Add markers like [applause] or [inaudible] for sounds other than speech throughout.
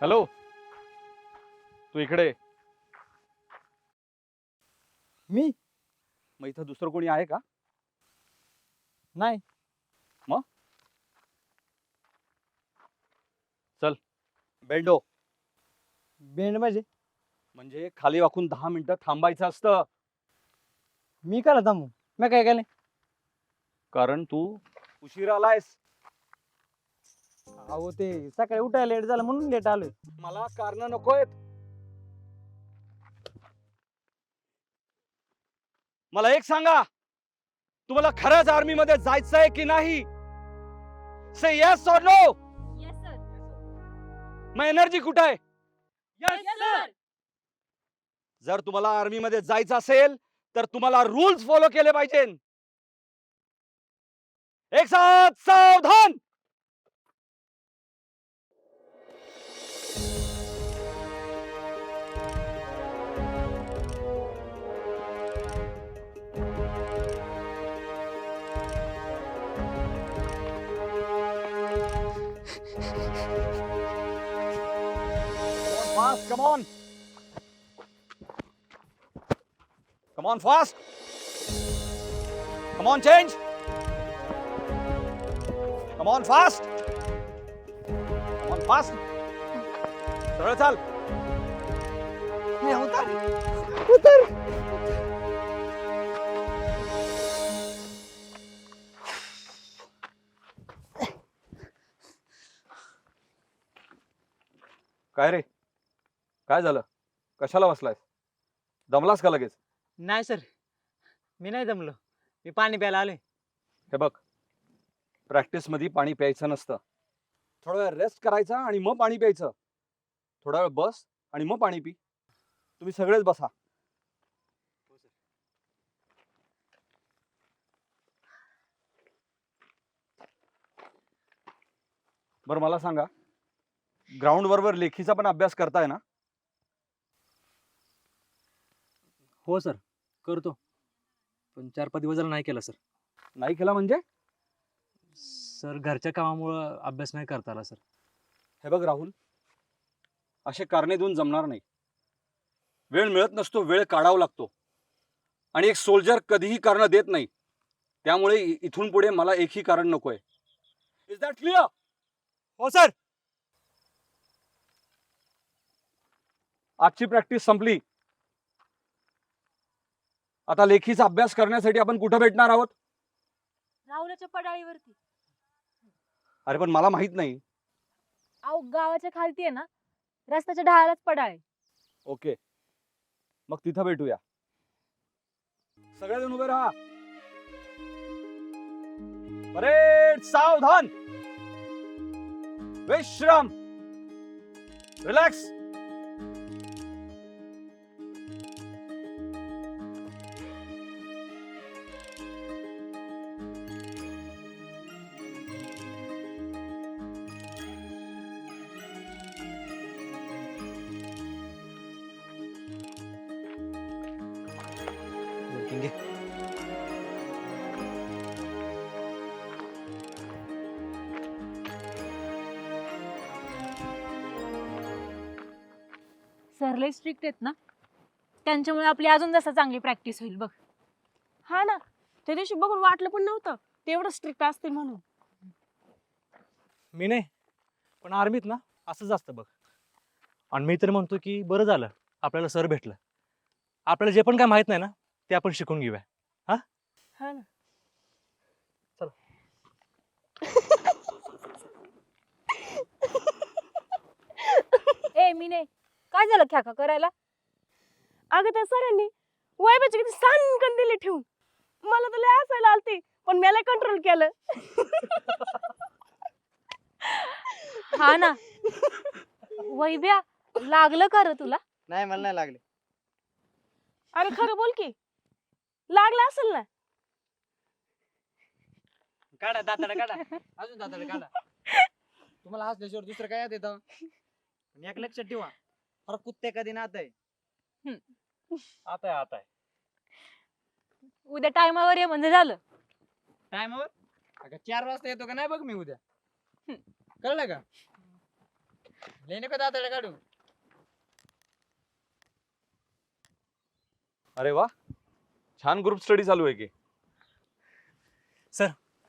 Hello? तू इकडे. मी? मग इथं दुसरं कोणी आहे का? नाही. बेंडो. बेंड म्हणजे म्हणजे खाली वाकून दहा मिनिटं थांबायचं असतं. मी करा थांबू? मी काय केलं कारण तू उशीर आलायस. अहो ते सकाळी उठायला लेट झालं म्हणून लेट आलोय. मला कारण नकोय मला एक सांगा तुम्हाला खरंच आर्मी मध्ये जायचंय की नाही? Say yes or no yes sir मग एनर्जी कुठे आहे? येस सर जर तुम्हाला आर्मी मध्ये जायचं असेल तर तुम्हाला रूल्स फॉलो केले पाहिजे एक साथ सावधान! come on. Come on, fast. Come on, change. Come on, fast. Come on, fast. सरळ चाल नाही, उतर उतर काय रे काय झालं? कशाला बसलायस? दमलास का लगेच? नाही सर. मी नाही जमलो मी पाणी प्यायला आलोय. हे बघ. प्रॅक्टिसमध्ये पाणी प्यायचं नसतं. थोडा वेळ रेस्ट करायचा आणि मग पाणी प्यायचं. थोडा वेळ बस आणि मग पाणी पी. तुम्ही सगळेच बसा. बरं मला सांगा. ग्राउंड बरोबर लेखीचा पण अभ्यास करताय ना? हो सर. करतो. पण चार पाच दिवस झाला नाही केला सर. नाही केला म्हणजे? सर घरच्या कामामुळं अभ्यास नाही करता आला सर. हे बघ राहुल. असे कारणे देऊन जमणार नाही. वेळ मिळत नसतो वेळ काढावा लागतो. आणि एक सोल्जर कधीही कारण देत नाही. त्यामुळे इ- इथून पुढे मला एकही कारण नकोय. इज दॅट क्लिअर हो सर. आजची प्रॅक्टिस संपली. आता लेखीचा अभ्यास करण्यासाठी आपण कुठं भेटणार आहोत? राहुलाच्या पडाळीवरती. अरे पण मला माहीत नाही. अहो गावाच्या खालती आहे ना? रस्त्याच्या ढाळालाच पडाळ ओके. मग तिथं भेटूया. सगळेजण उभे राहा. परेड सावधान. विश्राम. रिलॅक्स. घे सर लय स्ट्रिक्ट आहेत ना. त्यांच्यामुळे आपली अजून जसं चांगली प्रॅक्टिस होईल बघ. हा ना. त्या दिवशी बघून वाटलं पण नव्हतं. ते एवढं स्ट्रिक्ट असतील म्हणून. मी नाही. पण आर्मीत ना असंच असतं बघ. आणि मी तर म्हणतो की बरं झालं. आपल्याला सर भेटलं. आपल्याला जे पण काय माहीत नाही ना ते आपण शिकून घेऊया. हा? ना. ए मी नाही काय झालं ख्याका करायला? अगं त्या सरांनी वैबाची किती सानकन दिली ठेवून. मला तर लय असायला आलती पण मी कंट्रोल केलं. हा ना. वैभ्या लागलं का रे तुला? नाही मला नाही लागले. अरे खरं बोल की. लागलं असेल ना? काढा दाताडा काढा. [laughs] अजून दाताडा काढा. तुम्हाला हसल्याशिवाय दुसरं काय येत येतं पण एक लक्षात ठेवा अरे कुत्ते कधी नात आहे. आता आहे आता आहे. उद्या टायमावर ये म्हणजे झालं. टायमावर अगं चार वाजता येतो का नाही बघ मी उद्या. कळलं का? लय नको दाताडे काढू. अरे वा. छान ग्रुप स्टडी चालू आहे की?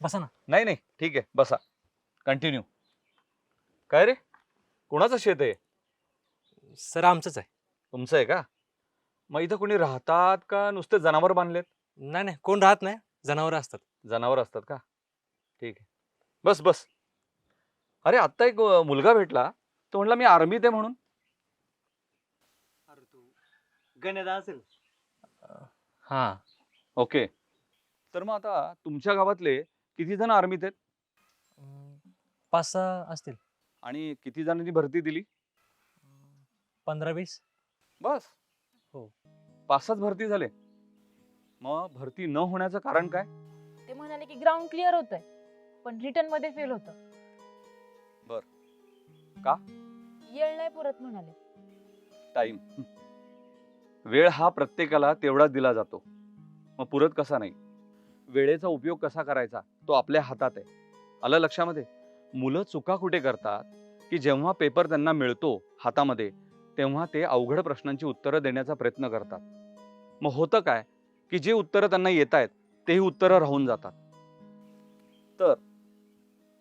बसा ना. नाही नाही ठीक आहे बसा. कंटिन्यू काय रे? कोणाचं शेत आहे? सर आमचंच आहे. तुमचं आहे का? मग इथं कोणी राहतात का? नुसते जनावर बांधलेत? नाही नाही कोण राहत नाही. जनावरं असतात. जनावर असतात का? ठीक आहे. बस बस. अरे आत्ता एक अं, मुलगा भेटला. तो म्हणला मी आर्मीत आहे म्हणून. अरे तू गणेश असेल. हां. ओके. तर मग आता तुमच्या गावातले किती जण आर्मीत आहेत? पाच सहा असतील. आणि किती जणांनी भरती दिली? पंधरा वीस. बस. हो. पाच सात भरती झाले. मग भरती न होण्याचं कारण काय? ते म्हणाले की ग्राउंड क्लिअर होतंय पण रिटर्नमध्ये फेल होत. बर. का? येळ नाही पुरत म्हणाले. टाइम वेळ हा प्रत्येकाला तेवढाच दिला जातो. मग पुरत कसा नाही? वेळेचा उपयोग कसा करायचा? तो आपल्या हातात आहे. आलं लक्षामध्ये? मुलं चुका कुठे करतात? की जेव्हा पेपर त्यांना मिळतो हातामध्ये तेव्हा ते अवघड प्रश्नांची उत्तरं देण्याचा प्रयत्न करतात. मग होतं काय? की जे उत्तरं त्यांना येत आहेत तेही उत्तरं राहून जातात. तर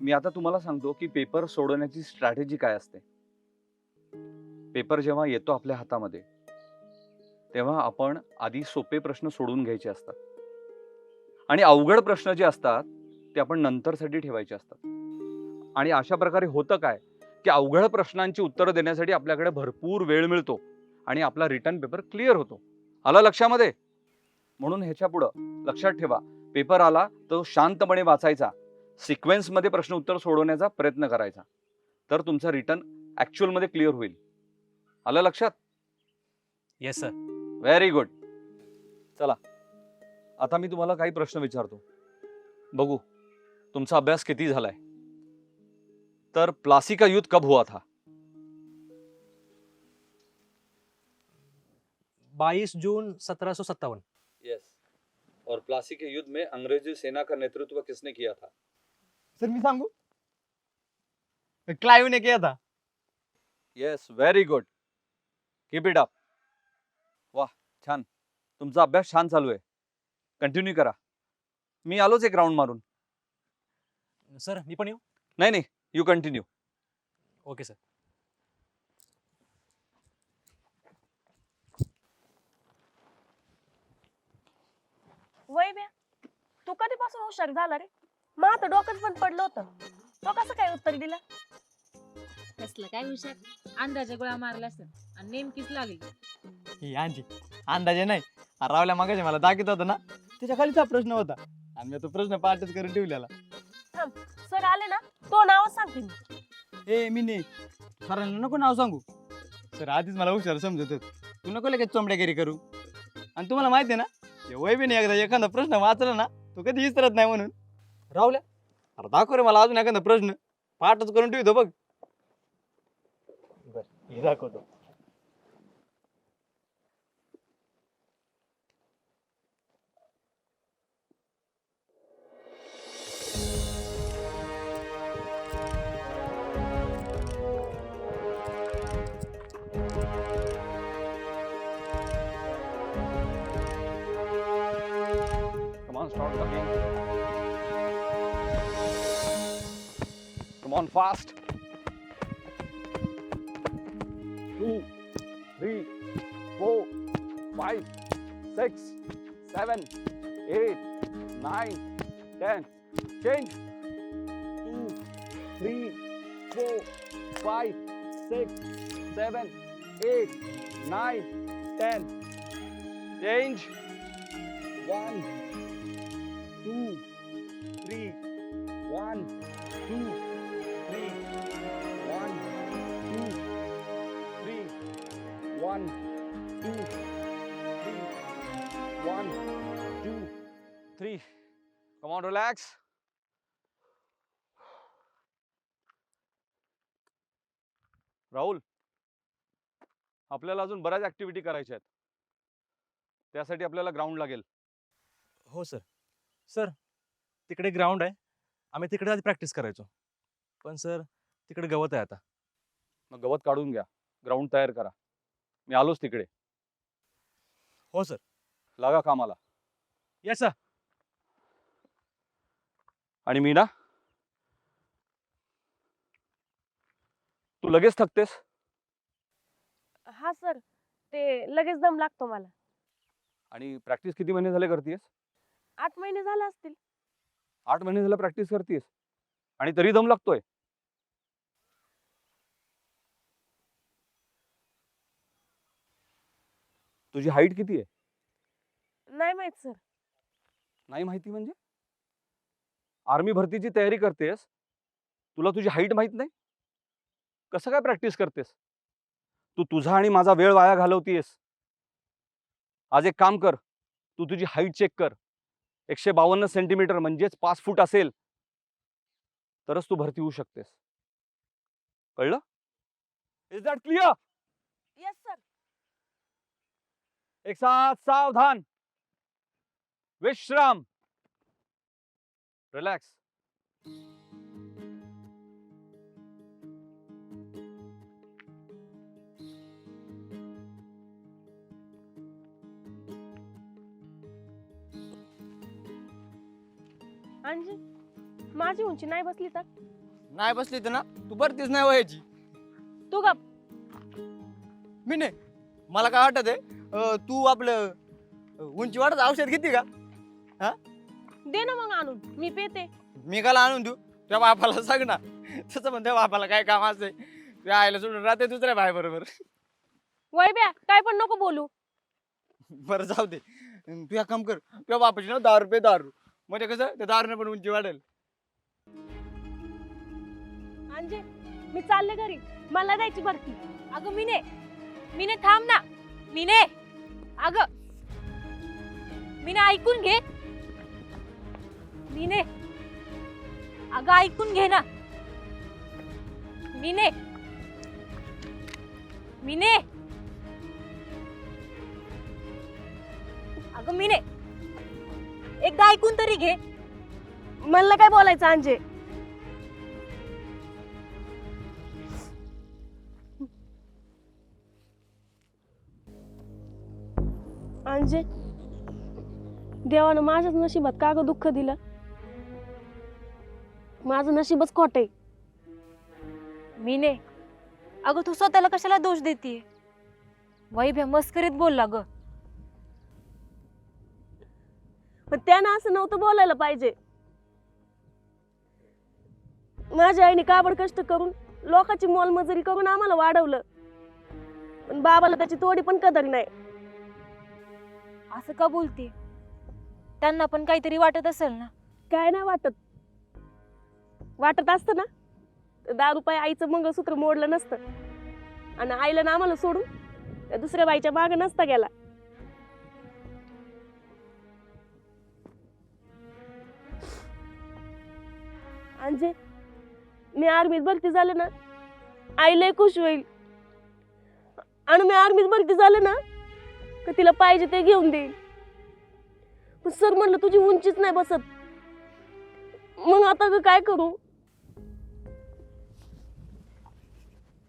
मी आता तुम्हाला सांगतो की पेपर सोडवण्याची स्ट्रॅटेजी काय असते? पेपर जेव्हा येतो आपल्या हातामध्ये तेव्हा आपण आधी सोपे प्रश्न सोडून घ्यायचे असतात. आणि अवघड प्रश्न जे असतात ते आपण नंतरसाठी ठेवायचे असतात. आणि अशा प्रकारे होतं काय? की अवघड प्रश्नांची उत्तरं देण्यासाठी आपल्याकडे भरपूर वेळ मिळतो आणि आपला रिटर्न पेपर क्लिअर होतो. आला लक्षामध्ये? म्हणून ह्याच्या पुढं लक्षात ठेवा. पेपर आला तो शांतपणे वाचायचा. सिक्वेन्समध्ये प्रश्न उत्तर सोडवण्याचा प्रयत्न करायचा. तर तुमचा रिटर्न ॲक्च्युअलमध्ये क्लिअर होईल. आलं लक्षात? येस सर व्हेरी गुड चला. आता मी तुम्हाला काही प्रश्न विचारतो. बघू तुमचा अभ्यास किती झालाय? तर प्लासी का युद्ध कब हुआ था? बाईस जून सत्रह सौ सत्तावन. यस और प्लासी के युद्ध में अंग्रेज़ी सेना का नेतृत्व किसने किया था? सर मी सांगू? क्लाइव ने किया था. Yes very good keep it up छान. तुमचा अभ्यास छान चालू आहे. कंटिन्यू करा. मी आलोच एक राऊंड मारून. सर मी पण येऊ? नाही नाही. यू कंटिन्यू ओके सर वैभ्या तू कधीपासून हुशार झाला रे? मग आता डोकंच पण पडलं होतं. तो कसं काय उत्तर दिलं? कसलं काय हुशार? अंदाजे गोळा मारला असेल आणि नेमकीच लागली. ही आणखी अंदाजे नाही. अरे रावल्या मागाशी मला दाखवत होता ना. त्याच्या खालीचा प्रश्न होता. आणि मी तो प्रश्न पाठच करून ठेवलेला. सर आले ना तो नावच सांगते मी. ए मी नाही सरांना नको नाव सांगू. सर आधीच मला हुशार समजत होत. तू नको लगेच चोंबड्यागिरी करू. आणि तुम्हाला माहिती आहे ना ते वैबीने एकदा एखादा प्रश्न वाचला ना तो कधी विसरत नाही म्हणून. राहुल्या अरे दाखव रे मला अजून एखादा प्रश्न. पाठच करून ठेवतो बघ. बर हे दाखवतो. Come on, fast. Two, three, four, five, six, seven, eight, nine, ten. Change. Two, three, four, five, six, seven, eight, nine, ten. Change. One, two, three, one, two, on, relax. Rahul आपल्याला अजून बऱ्याच ऍक्टिव्हिटी करायच्या आहेत. त्यासाठी आपल्याला ground लागेल. हो sir sir तिकडे ग्राउंड आहे. आम्ही तिकडे आधी प्रॅक्टिस करायचो. पण सर तिकडे गवत आहे आता. मग गवत काढून घ्या. ग्राउंड तयार करा. मी आलोच तिकडे. हो सर लागा कामाला. येस सर आणि मीना? तू लगेच थकतेस? हा सर ते लगेच दम लागतो मला. आणि प्रॅक्टिस किती महिने झाले करतेस आठ महिने झाले असतील. आठ महिने झालं प्रॅक्टिस करतेस आणि तरी दम लागतोय. तुझी हाईट किती आहे? नाही माहीत सर. नाही माहिती म्हणजे? आर्मी भरतीची तयारी करतेस तुला तुझी हाईट माहीत नाही? कसं काय प्रॅक्टिस करतेस? तू तुझा आणि माझा वेळ वाया घालवतीयस. आज एक काम कर तू तुझी हाईट चेक कर. एकशे बावन्न सेंटीमीटर म्हणजेच पाच फूट असेल. तरच तू भरती होऊ शकतेस. कळलं? Is that clear yes sir एक साथ सावधान. विश्राम. रिलॅक्स अंजी माझी उंची नाही बसली तर? नाही बसली तर ना? तू भरतीच नाही व्हायची. तू गप. मी नाही. मला काय वाटत आहे तू आपलं अं, उंची वाढत औषध घेते का? दे ना मग आणून. मी पेते. मी काला आणून देऊ. त्या बापाला सांग ना. तसं त्या बापाला काय काम असते त्या आईला सोडून राहते दुसऱ्या बाय बरोबर वैब्या काय पण नको बोलू. बरं जाऊ दे. तू एक काम कर. तुझ्या बापाची ना दहा रुपये दारू. म्हणजे कसं त्या दारूने पण उंची वाढेल. अंजे मी चालले घरी. मला द्यायची भरती. अगं मिने. मिने थांब ना. मिने. अगं. मिने ऐकून घे. मीने. अगं ऐकून घे ना. मीने. मीने. अगं मीने. एकदा ऐकून तरी घे. मला काय बोलायचं अंजे? अंजे देवानं माझ्याच नशिबात का ग दुःख दिलं? माझं नशीबच खोट आहे. मीने अगं तू स्वतःला कशाला दोष देते वैभ्या मस्करीत बोलला ग. पण त्यानं असं नव्हतं बोलायला पाहिजे. माझ्या आईने काबड कष्ट करून लोकांची मोलमजुरी करून आम्हाला वाढवलं. पण बाबाला त्याची थोडी पण कदर नाही. असं का बोलते त्यांना पण काहीतरी वाटत असेल ना. काय नाही वाटत. वाटत असतं ना? तर दारू पाय आईचं मंगळसूत्र मोडलं नसतं. आणि आईला ना आम्हाला सोडून त्या दुसऱ्या बाईच्या मागं नसता गेला. अंजे मी आर्मीत भरती झाले ना आई लय खुश होईल. आणि मी आर्मीत भरती झाले ना का तिला पाहिजे ते घेऊन देईल. पण सर म्हणलं तुझी उंचीच नाही बसत. मग आता काय करू?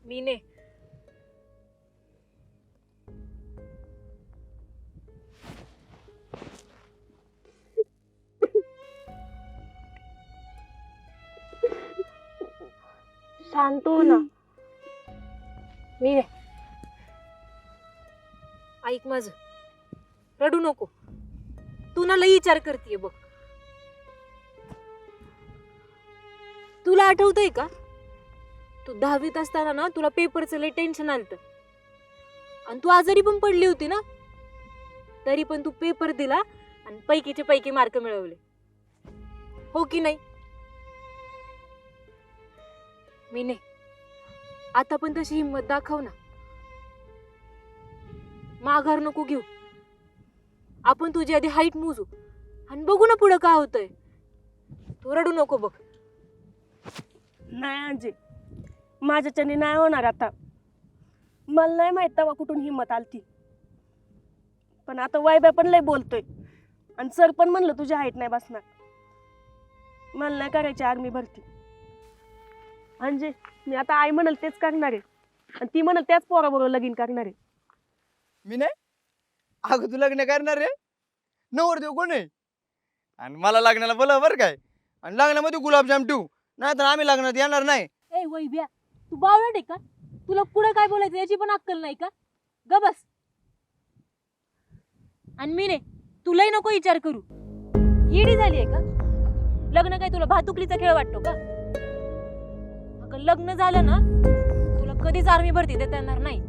मीने. शांत हो ना. मीने. ऐक माझ. रडू नको. तू ना लई विचार करतीये बघ. तुला आठवतंय का? तू दहावीत असताना ना तुला पेपरचं लई टेन्शन आलत. आणि तू आजारी पण पडली होती ना? तरी पण तू पेपर दिला आणि पैकीचे पैकी मार्क मिळवले. हो की नाही? मी नाही. आता पण तशी हिंमत दाखव ना. माघार नको घेऊ. आपण तुझी आधी हाईट मोजू. आणि बघू ना पुढं काय होतंय. तू रडू नको बघ. नाही आजी. माझ्याच्याने नाही होणार आता. मला नाही माहीत तेव्हा कुठून हिंमत आलती. पण आता वैब्या पण लय बोलतोय. आणि सर पण म्हणलं तुझी हाईट नाही बसणार. मला नाही करायची आर्मी भरती. अंजे मी आता आई म्हणाल तेच करणार आहे. आणि ती म्हणत त्याच पोराबरोबर लगीन करणार आहे. मी नाही? अगं तू लग्न करणार रे नवरदेव कोण आहे? आणि मला लग्नाला बोला बरं काय. आणि लग्नामध्ये गुलाबजाम ठेवू. नाही तर आम्ही लग्नात येणार नाही. ए वैभ्या तू बावळट आहे का? तुला पुढं काय बोलायचं याची पण अक्कल नाही का? ग बस. आणि मी नाही तुलाही नको विचार करू. येडी झाली आहे का? लग्न काय तुला भातुकलीचा खेळ वाटतो का? अगं लग्न झालं ना तुला कधीच आर्मी भरती देता येणार नाही.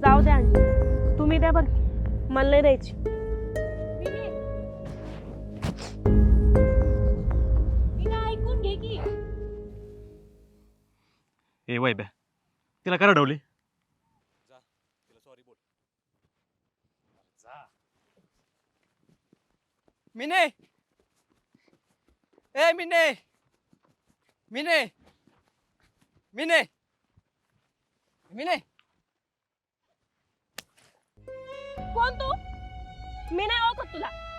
जाऊ द्या आंटी. तुम्ही द्या बरं मला नाही द्यायची. वैब्या तिला करा डवली मिने. ए मिने. मिने. मिने. मिने. कोण तू? मी नाही ओळखत तुला.